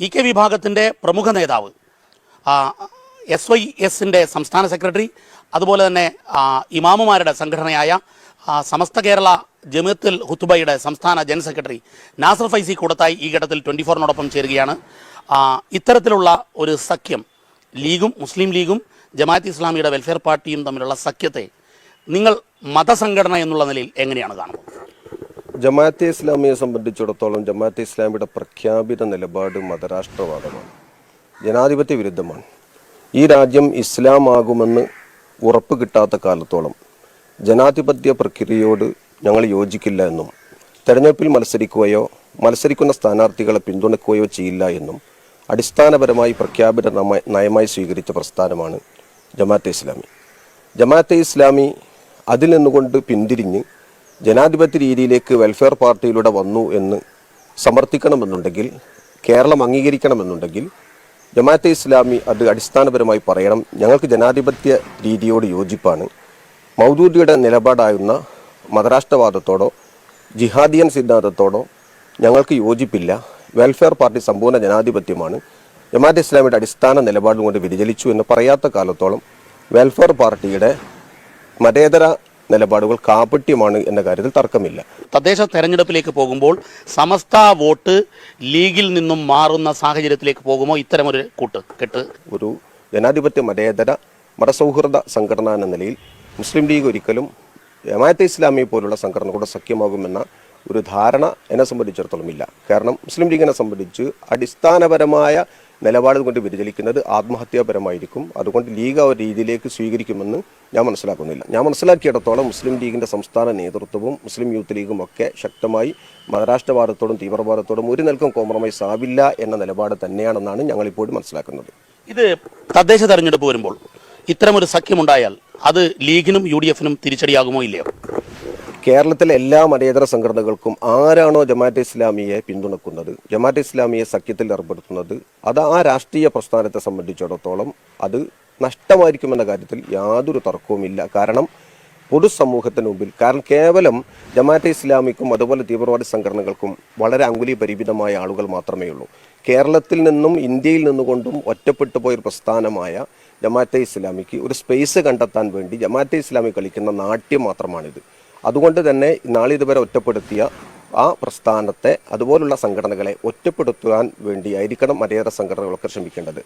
E K വിഭാഗത്തിന്റെ പ്രമുഖ നേതാവ് എസ് വൈ എസിന്റെ സംസ്ഥാന സെക്രട്ടറി അതുപോലെ തന്നെ ഇമാമുമാരുടെ സംഘടനയായ സമസ്ത കേരള ജമിയത്തുൽ ഹുത്തുബയുടെ സംസ്ഥാന ജനറൽ സെക്രട്ടറി നാസർ ഫൈസി കൂടത്തായി ഈ ഘട്ടത്തിൽ ട്വന്റി ഫോറിനോടൊപ്പം ചേരുകയാണ് ഇത്തരത്തിലുള്ള ഒരു സഖ്യം ലീഗും മുസ്ലിം ലീഗും ജമാഅത്ത് ഇസ്ലാമിയുടെ വെൽഫെയർ പാർട്ടിയും തമ്മിലുള്ള സഖ്യത്തെ നിങ്ങൾ മതസംഘടന എന്നുള്ള നിലയിൽ എങ്ങനെയാണ് കാണുന്നത്? ജമാഅത്തെ ഇസ്ലാമിയെ സംബന്ധിച്ചിടത്തോളം ജമാഅത്തെ ഇസ്ലാമിയുടെ പ്രഖ്യാപിത നിലപാട് മതരാഷ്ട്രവാദമാണ്. ജനാധിപത്യ വിരുദ്ധമാണ്. ഈ രാജ്യം ഇസ്ലാമാകുമെന്ന് ഉറപ്പ് കിട്ടാത്ത കാലത്തോളം ജനാധിപത്യ പ്രക്രിയയോട് ഞങ്ങൾ യോജിക്കില്ല എന്നും തെരഞ്ഞെടുപ്പിൽ മത്സരിക്കുകയോ മത്സരിക്കുന്ന സ്ഥാനാർത്ഥികളെ പിന്തുണയ്ക്കുകയോ ചെയ്യില്ല എന്നും അടിസ്ഥാനപരമായി പ്രഖ്യാപിത നയമായി സ്വീകരിച്ച പ്രസ്ഥാനമാണ് ജമാഅത്തെ ഇസ്ലാമി. ജമാഅത്തെ ഇസ്ലാമി അതിൽ നിന്നുകൊണ്ട് പിന്തിരിഞ്ഞ് ജനാധിപത്യ രീതിയിലേക്ക് വെൽഫെയർ പാർട്ടിയിലൂടെ വന്നു എന്ന് സമർത്ഥിക്കണമെന്നുണ്ടെങ്കിൽ കേരളം അംഗീകരിക്കണമെന്നുണ്ടെങ്കിൽ ജമാഅത്തെ ഇസ്ലാമി അത് അടിസ്ഥാനപരമായി പറയണം. ഞങ്ങൾക്ക് ജനാധിപത്യ രീതിയോട് യോജിപ്പാണ്. മൗദൂദിയുടെ നിലപാടായുന്ന മതരാഷ്ട്രവാദത്തോടോ ജിഹാദിയൻ സിദ്ധാന്തത്തോടോ ഞങ്ങൾക്ക് യോജിപ്പില്ല. വെൽഫെയർ പാർട്ടി സമ്പൂർണ ജനാധിപത്യമാണ്. ജമാഅത്തെ ഇസ്ലാമിയുടെ അടിസ്ഥാന നിലപാടുകൊണ്ട് വ്യതിചലിച്ചു എന്ന് പറയാത്ത കാലത്തോളം വെൽഫെയർ പാർട്ടിയുടെ മതേതര നിലപാടുകൾ കാപട്യമാണ് എന്ന കാര്യത്തിൽ തർക്കമില്ല. തദ്ദേശ തെരഞ്ഞെടുപ്പിലേക്ക് പോകുമ്പോൾ സമസ്ത വോട്ട് ലീഗിൽ നിന്നും മാറുന്ന സാഹചര്യത്തിലേക്ക് പോകുമോ? ഇത്തരമൊരു കൂട്ട് കെട്ട് ഒരു ജനാധിപത്യ മതേതര മതസൗഹൃദ സംഘടന എന്ന നിലയിൽ മുസ്ലിം ലീഗ് ഒരിക്കലും ജമാഅത്തെ ഇസ്ലാമി പോലുള്ള സംഘടന കൂടെ സഖ്യമാകുമെന്ന ഒരു ധാരണ എന്നെ സംബന്ധിച്ചിടത്തോളം ഇല്ല. കാരണം മുസ്ലിം ലീഗിനെ സംബന്ധിച്ച് അടിസ്ഥാനപരമായ നിലപാട് കൊണ്ട് വ്യതിചലിക്കുന്നത് ആത്മഹത്യാപരമായിരിക്കും. അതുകൊണ്ട് ലീഗ് ആ ഒരു രീതിയിലേക്ക് സ്വീകരിക്കുമെന്ന് ഞാൻ മനസ്സിലാക്കുന്നില്ല. ഞാൻ മനസ്സിലാക്കിയിടത്തോളം മുസ്ലിം ലീഗിന്റെ സംസ്ഥാന നേതൃത്വവും മുസ്ലിം യൂത്ത് ലീഗും ഒക്കെ ശക്തമായി മഹാരാഷ്ട്രവാദത്തോടും തീവ്രവാദത്തോടും ഒരു നിൽക്കും കോംപ്രമൈസ് ആവില്ല എന്ന നിലപാട് തന്നെയാണെന്നാണ് ഞങ്ങളിപ്പോഴും മനസ്സിലാക്കുന്നത്. ഇത് തദ്ദേശ തെരഞ്ഞെടുപ്പ് വരുമ്പോൾ ഇത്തരമൊരു സഖ്യമുണ്ടായാൽ അത് ലീഗിനും യു ഡി എഫിനും തിരിച്ചടിയാകുമോ ഇല്ലയോ? കേരളത്തിലെ എല്ലാ മതേതര സംഘടനകൾക്കും ആരാണോ ജമാഅത്തെ ഇസ്ലാമിയെ പിന്തുണക്കുന്നത് ജമാഅത്തെ ഇസ്ലാമിയെ സഖ്യത്തിൽ ഏർപ്പെടുത്തുന്നത് അത് ആ രാഷ്ട്രീയ പ്രസ്ഥാനത്തെ സംബന്ധിച്ചിടത്തോളം അത് നഷ്ടമായിരിക്കുമെന്ന കാര്യത്തിൽ യാതൊരു തർക്കവുമില്ല. കാരണം പൊതുസമൂഹത്തിന് മുമ്പിൽ കാരണം കേവലം ജമാഅത്തെ ഇസ്ലാമിക്കും അതുപോലെ തീവ്രവാദി സംഘടനകൾക്കും വളരെ അങ്കുലി പരിമിതമായ ആളുകൾ മാത്രമേ ഉള്ളൂ. കേരളത്തിൽ നിന്നും ഇന്ത്യയിൽ നിന്നുകൊണ്ടും ഒറ്റപ്പെട്ടു പോയൊരു പ്രസ്ഥാനമായ ജമാഅത്തെ ഇസ്ലാമിക്ക് ഒരു സ്പേസ് കണ്ടെത്താൻ വേണ്ടി ജമാഅത്തെ ഇസ്ലാമി കളിക്കുന്ന നാട്യം മാത്രമാണിത്. അതുകൊണ്ട് തന്നെ നാളിതുവരെ ഒറ്റപ്പെടുത്തിയ ആ പ്രസ്ഥാനത്തെ അതുപോലുള്ള സംഘടനകളെ ഒറ്റപ്പെടുത്തുവാൻ വേണ്ടിയായിരിക്കണം മതേതര സംഘടനകളൊക്കെ ശ്രമിക്കേണ്ടത്.